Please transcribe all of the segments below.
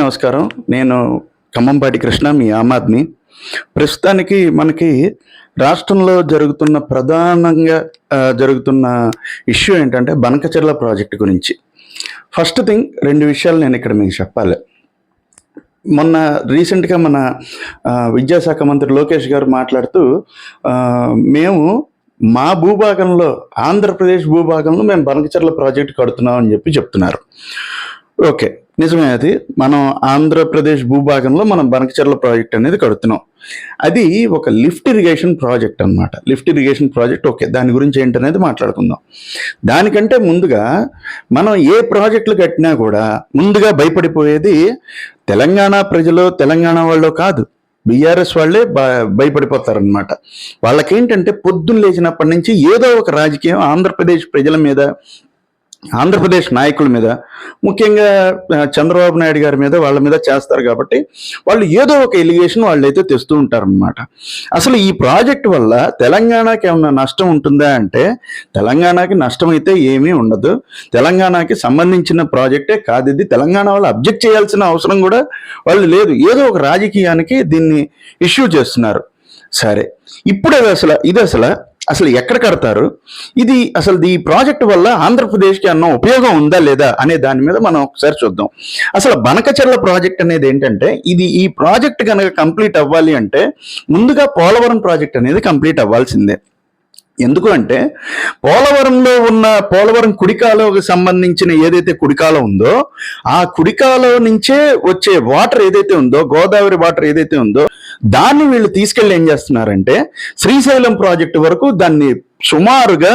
నమస్కారం. నేను ఖమ్మంపాటి కృష్ణ మీ ఆమ్ ఆద్మీ. ప్రస్తుతానికి మనకి రాష్ట్రంలో జరుగుతున్న ప్రధానంగా జరుగుతున్న ఇష్యూ ఏంటంటే బనకచెర్ల ప్రాజెక్ట్ గురించి. ఫస్ట్ థింగ్ రెండు విషయాలు నేను ఇక్కడ మీకు చెప్పాలి. మొన్న రీసెంట్గా మన విద్యాశాఖ మంత్రి లోకేష్ గారు మాట్లాడుతూ మేము మా భూభాగంలో ఆంధ్రప్రదేశ్ భూభాగంలో మేము బనకచెర్ల ప్రాజెక్ట్ కడుతున్నాం అని చెప్పి చెప్తున్నారు. ఓకే. నిజమే అది. మనం ఆంధ్రప్రదేశ్ భూభాగంలో మనం బనకచెర్ల ప్రాజెక్ట్ అనేది కడుతున్నాం. అది ఒక లిఫ్ట్ ఇరిగేషన్ ప్రాజెక్ట్ అన్నమాట. Lift irrigation project. ఓకే. దాని గురించి ఏంటనేది మాట్లాడుకుందాం. దానికంటే ముందుగా మనం ఏ ప్రాజెక్టులు కట్టినా కూడా ముందుగా భయపడిపోయేది తెలంగాణ ప్రజలు తెలంగాణ వాళ్ళు కాదు. బీఆర్ఎస్ వాళ్ళే భయపడిపోతారనమాట వాళ్ళకేంటంటే పొద్దున్న లేచినప్పటి నుంచి ఏదో ఒక రాజకీయం ఆంధ్రప్రదేశ్ ప్రజల మీద ఆంధ్రప్రదేశ్ నాయకుల మీద ముఖ్యంగా చంద్రబాబు నాయుడు గారి మీద వాళ్ళ మీద చేస్తారు కాబట్టి వాళ్ళు ఏదో ఒక ఎలిగేషన్ వాళ్ళైతే తెస్తూ ఉంటారనమాట అసలు ఈ ప్రాజెక్ట్ వల్ల తెలంగాణకి ఏమన్నా నష్టం ఉంటుందా అంటే తెలంగాణకి నష్టం అయితే ఏమీ ఉండదు. తెలంగాణకి సంబంధించిన ప్రాజెక్టే కాదు ఇది. తెలంగాణ వాళ్ళు అబ్జెక్ట్ చేయాల్సిన అవసరం కూడా వాళ్ళు లేదు. ఏదో ఒక రాజకీయానికి దీన్ని ఇష్యూ చేస్తున్నారు. సరే. ఇప్పుడు అది అసలు ఇది అసలు అసలు ఎక్కడ కడతారు? ఇది అసలు ఈ ప్రాజెక్ట్ వల్ల ఆంధ్రప్రదేశ్కి అన్న ఉపయోగం ఉందా లేదా అనే దాని మీద మనం ఒకసారి చూద్దాం. అసలు బనకచెర్ల ప్రాజెక్ట్ అనేది ఏంటంటే ఇది ఈ ప్రాజెక్ట్ కనుక కంప్లీట్ అవ్వాలి అంటే ముందుగా పోలవరం ప్రాజెక్ట్ అనేది కంప్లీట్ అవ్వాల్సిందే. ఎందుకు అంటే పోలవరంలో ఉన్న పోలవరం కుడికాలోకి సంబంధించిన ఏదైతే కుడికాలో ఉందో ఆ కుడికాలో నుంచే వచ్చే వాటర్ ఏదైతే ఉందో గోదావరి వాటర్ ఏదైతే ఉందో దాన్ని వీళ్ళు తీసుకెళ్ళి ఏం చేస్తున్నారంటే శ్రీశైలం ప్రాజెక్టు వరకు దాన్ని సుమారుగా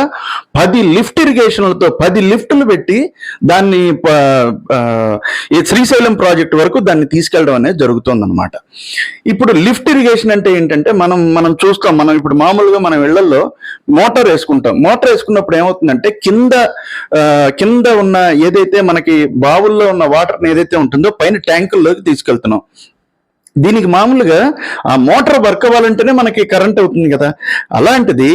పది లిఫ్ట్ ఇరిగేషన్లతో పది లిఫ్టులు పెట్టి దాన్ని ఈ శ్రీశైలం ప్రాజెక్టు వరకు దాన్ని తీసుకెళ్ళడం అనేది జరుగుతుందన్నమాట. ఇప్పుడు లిఫ్ట్ ఇరిగేషన్ అంటే ఏంటంటే మనం మనం చూస్తాం మనం ఇప్పుడు మామూలుగా మనం ఇళ్ళలో మోటార్ వేసుకుంటాం. మోటార్ వేసుకున్నప్పుడు ఏమవుతుందంటే కింద కింద ఉన్న ఏదైతే మనకి బావుల్లో ఉన్న వాటర్ని ఏదైతే ఉంటుందో పైన ట్యాంకుల్లోకి తీసుకెళ్తున్నాం. దీనికి మామూలుగా ఆ మోటార్ వర్క్ అవ్వాలంటేనే మనకి కరెంట్ అవుతుంది కదా. అలాంటిది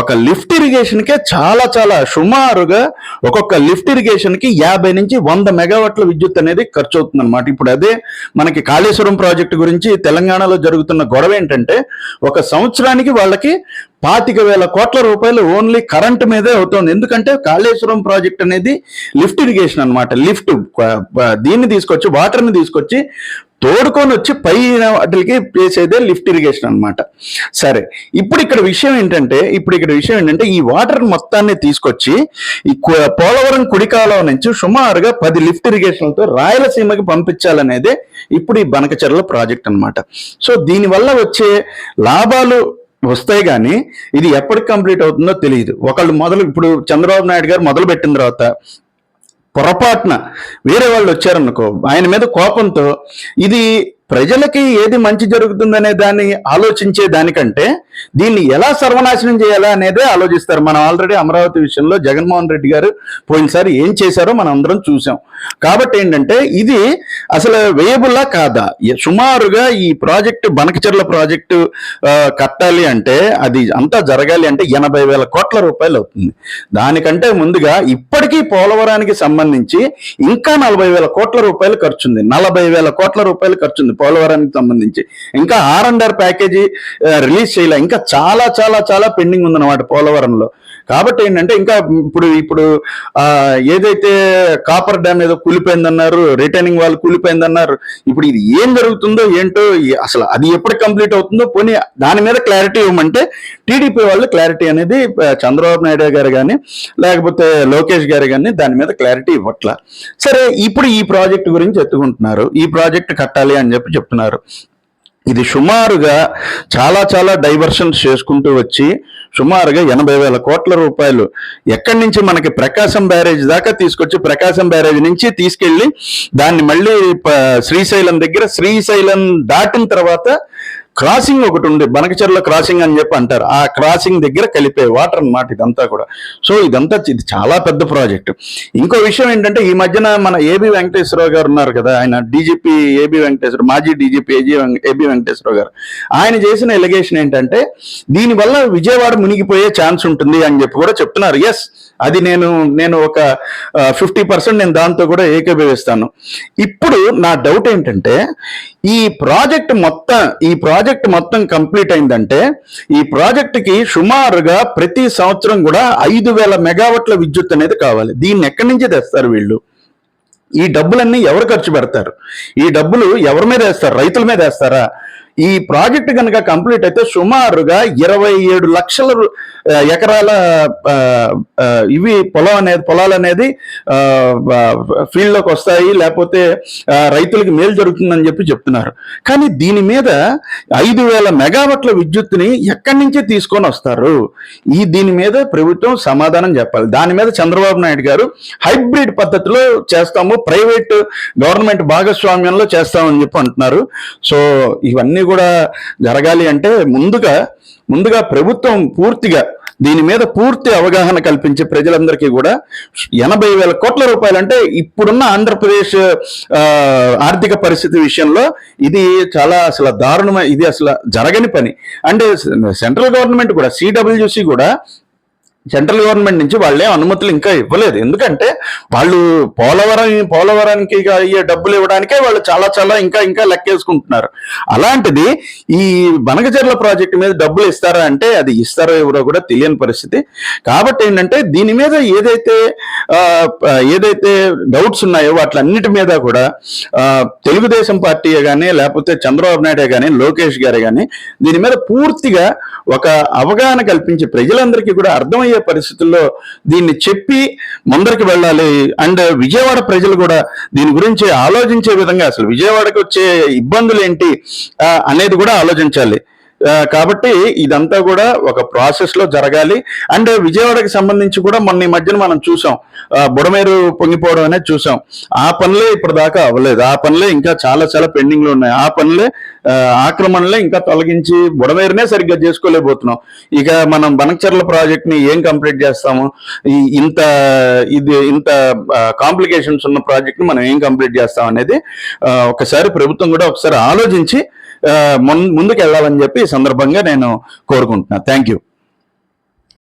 ఒక లిఫ్ట్ ఇరిగేషన్కే చాలా చాలా సుమారుగా ఒక్కొక్క లిఫ్ట్ ఇరిగేషన్కి యాభై నుంచి వంద మెగావాట్ల విద్యుత్ అనేది ఖర్చు అవుతుంది అనమాట ఇప్పుడు అదే మనకి కాళేశ్వరం ప్రాజెక్టు గురించి తెలంగాణలో జరుగుతున్న గొడవ ఏంటంటే ఒక సంవత్సరానికి వాళ్ళకి పాతిక వేల కోట్ల రూపాయలు ఓన్లీ కరెంట్ మీదే అవుతుంది. ఎందుకంటే కాళేశ్వరం ప్రాజెక్ట్ అనేది లిఫ్ట్ ఇరిగేషన్ అనమాట లిఫ్ట్ దీన్ని తీసుకొచ్చి వాటర్ని తీసుకొచ్చి తోడుకొని వచ్చి పైన వాటికి చేసేదే లిఫ్ట్ ఇరిగేషన్ అనమాట సరే ఇప్పుడు ఇక్కడ విషయం ఏంటంటే ఇప్పుడు ఇక్కడ విషయం ఏంటంటే ఈ వాటర్ మొత్తాన్ని తీసుకొచ్చి ఈ పోలవరం కుడికాలం నుంచి సుమారుగా పది లిఫ్ట్ ఇరిగేషన్లతో రాయలసీమకి పంపించాలనేదే ఇప్పుడు ఈ బనకచెర్ల ప్రాజెక్ట్ అన్నమాట. సో దీనివల్ల వచ్చే లాభాలు వస్తాయి కానీ ఇది ఎప్పటికి కంప్లీట్ అవుతుందో తెలియదు ఒకళ్ళు మొదలు ఇప్పుడు చంద్రబాబు నాయుడు గారు మొదలు పెట్టిన తర్వాత పొరపాటున వేరే వాళ్ళు వచ్చారనుకో ఆయన మీద కోపంతో ఇది ప్రజలకి ఏది మంచి జరుగుతుందనే దాన్ని ఆలోచించే దానికంటే దీన్ని ఎలా సర్వనాశనం చేయాలా అనేదే ఆలోచిస్తారు. మనం ఆల్రెడీ అమరావతి విషయంలో జగన్మోహన్ రెడ్డి గారు పోయినసారి ఏం చేశారో మనం అందరం చూసాం కాబట్టి ఏంటంటే ఇది అసలు వేయబుల్లా కాదా? సుమారుగా ఈ ప్రాజెక్టు బనకచెర్ల ప్రాజెక్టు కట్టాలి అంటే అది అంతా జరగాలి అంటే ఎనభై వేల కోట్ల రూపాయలు అవుతుంది. దానికంటే ముందుగా ఇప్పటికీ పోలవరానికి సంబంధించి ఇంకా నలభై వేల కోట్ల రూపాయలు ఖర్చుంది. నలభై వేల కోట్ల రూపాయలు ఖర్చుంది. పోలవరానికి సంబంధించి. ఇంకా R and R package release చేయలే. ఇంకా చాలా చాలా చాలా పెండింగ్ ఉందన్నమాట పోలవరంలో. కాబట్టి ఏంటంటే ఇంకా ఇప్పుడు ఇప్పుడు ఏదైతే కాపర్ డ్యామ్ ఏదో కూలిపోయిందన్నారు రిటర్నింగ్ వాళ్ళు కూలిపోయిందన్నారు ఇప్పుడు ఇది ఏం జరుగుతుందో ఏంటో అసలు అది ఎప్పుడు కంప్లీట్ అవుతుందో పోనీ దాని మీద క్లారిటీ ఇవ్వమంటే టీడీపీ వాళ్ళు క్లారిటీ అనేది చంద్రబాబు నాయుడు గారు కానీ లేకపోతే లోకేష్ గారు కానీ దాని మీద క్లారిటీ ఇవ్వట్ల. సరే ఇప్పుడు ఈ ప్రాజెక్ట్ గురించి ఎత్తుకుంటున్నారు. ఈ ప్రాజెక్ట్ కట్టాలి అని చెప్పి చెప్తున్నారు. ఇది సుమారుగా చాలా చాలా డైవర్షన్స్ చేసుకుంటూ వచ్చి సుమారుగా ఎనభై వేల కోట్ల రూపాయలు. ఎక్కడి నుంచి మనకి ప్రకాశం బ్యారేజ్ దాకా తీసుకొచ్చి ప్రకాశం బ్యారేజ్ నుంచి తీసుకెళ్ళి దాన్ని మళ్ళీ శ్రీశైలం దగ్గర శ్రీశైలం దాటిన తర్వాత క్రాసింగ్ ఒకటి ఉంది బనకచెర్ల క్రాసింగ్ అని చెప్పి అంటారు. ఆ క్రాసింగ్ దగ్గర కలిపే వాటర్ అన్నమాట ఇదంతా కూడా. సో ఇదంతా ఇది చాలా పెద్ద ప్రాజెక్ట్. ఇంకో విషయం ఏంటంటే ఈ మధ్యన మన ఏబి వెంకటేశ్వరరావు గారు ఉన్నారు కదా ఆయన డీజీపీ ఏబి వెంకటేశ్వర మాజీ డీజీపీ ఏజీ ఏబి వెంకటేశ్వరరావు గారు. ఆయన చేసిన ఎలిగేషన్ ఏంటంటే దీనివల్ల విజయవాడ మునిగిపోయే ఛాన్స్ ఉంటుంది అని చెప్పి కూడా చెప్తున్నారు. ఎస్ అది నేను నేను ఒక ఫిఫ్టీ పర్సెంట్ నేను దాంతో కూడా ఏకీభవిస్తాను. ఇప్పుడు నా డౌట్ ఏంటంటే ఈ ప్రాజెక్ట్ మొత్తం ఈ ప్రాజెక్ట్ మొత్తం కంప్లీట్ అయిందంటే ఈ ప్రాజెక్ట్కి సుమారుగా ప్రతి సంవత్సరం కూడా ఐదు వేల మెగావాట్ల విద్యుత్ అనేది కావాలి. దీన్ని ఎక్కడి నుంచి తెస్తారు వీళ్ళు? ఈ డబ్బులన్నీ ఎవరు ఖర్చు పెడతారు? ఈ డబ్బులు ఎవరి మీద వేస్తారు? రైతుల మీద వేస్తారా? ఈ ప్రాజెక్ట్ కనుక కంప్లీట్ అయితే సుమారుగా ఇరవై ఏడు లక్షల ఎకరాల ఇవి పొలం అనేది పొలాలు అనేది ఫీల్డ్లోకి వస్తాయి లేకపోతే రైతులకు మేలు జరుగుతుందని చెప్పి చెప్తున్నారు. కానీ దీని మీద ఐదు వేల మెగావాట్ల విద్యుత్తుని ఎక్కడి నుంచి తీసుకొని వస్తారు? ఈ దీని మీద ప్రభుత్వం సమాధానం చెప్పాలి. దాని మీద చంద్రబాబు నాయుడు గారు హైబ్రిడ్ పద్ధతిలో చేస్తాము ప్రైవేట్ గవర్నమెంట్ భాగస్వామ్యంలో చేస్తామని చెప్పి అంటున్నారు. సో ఇవన్నీ కూడా జరగాలి అంటే ముందుగా ముందుగా ప్రభుత్వం పూర్తిగా దీని మీద పూర్తి అవగాహన కల్పించి ప్రజలందరికీ కూడా ఎనభై వేల కోట్ల రూపాయలు అంటే ఇప్పుడున్న ఆంధ్రప్రదేశ్ ఆర్థిక పరిస్థితి విషయంలో ఇది చాలా అసలు దారుణమైన ఇది అసలు జరగని పని. అంటే సెంట్రల్ గవర్నమెంట్ కూడా సిడబ్ల్యూసి కూడా సెంట్రల్ గవర్నమెంట్ నుంచి వాళ్ళే అనుమతులు ఇంకా ఇవ్వలేదు. ఎందుకంటే వాళ్ళు పోలవరం పోలవరానికి అయ్యే డబ్బులు ఇవ్వడానికే వాళ్ళు చాలా చాలా ఇంకా ఇంకా లెక్కేసుకుంటున్నారు. అలాంటిది ఈ బనకచెర్ల ప్రాజెక్టు మీద డబ్బులు ఇస్తారా అంటే అది ఇస్తారో ఎవరో కూడా తెలియని పరిస్థితి. కాబట్టి ఏంటంటే దీని మీద ఏదైతే ఏదైతే డౌట్స్ ఉన్నాయో వాటిలన్నిటి మీద కూడా తెలుగుదేశం పార్టీ కానీ లేకపోతే చంద్రబాబు నాయుడే కానీ లోకేష్ గారే కానీ దీని మీద పూర్తిగా ఒక అవగాహన కల్పించి ప్రజలందరికీ కూడా అర్థమయ్యే పరిస్థితుల్లో దీన్ని చెప్పి ముందరికి వెళ్ళాలి. అండ్ విజయవాడ ప్రజలు కూడా దీని గురించి ఆలోచించే విధంగా అసలు విజయవాడకి వచ్చే ఇబ్బందులు ఏంటి అనేది కూడా ఆలోచించాలి. కాబట్టి ఇదంతా కూడా ఒక ప్రాసెస్లో జరగాలి. అండ్ విజయవాడకి సంబంధించి కూడా మొన్న ఈ మధ్యన మనం చూసాం. బుడమేరు పొంగిపోవడం అనేది చూసాం. ఆ పనులే ఇప్పుడు దాకా అవ్వలేదు. ఆ పనులే ఇంకా చాలా చాలా పెండింగ్లో ఉన్నాయి. ఆ పనులే ఆక్రమణలే ఇంకా తొలగించి బుడమేరునే సరిగ్గా చేసుకోలేకపోతున్నాం. ఇక మనం బనక్చర్ల ప్రాజెక్ట్ని ఏం కంప్లీట్ చేస్తాము? ఇంత ఇది ఇంత కాంప్లికేషన్స్ ఉన్న ప్రాజెక్ట్ని మనం ఏం కంప్లీట్ చేస్తాం అనేది ఒకసారి ప్రభుత్వం కూడా ఒకసారి ఆలోచించి ముందుకు వెళ్ళాలని చెప్పి ఈ సందర్భంగా నేను కోరుకుంటున్నాను థ్యాంక్ యూ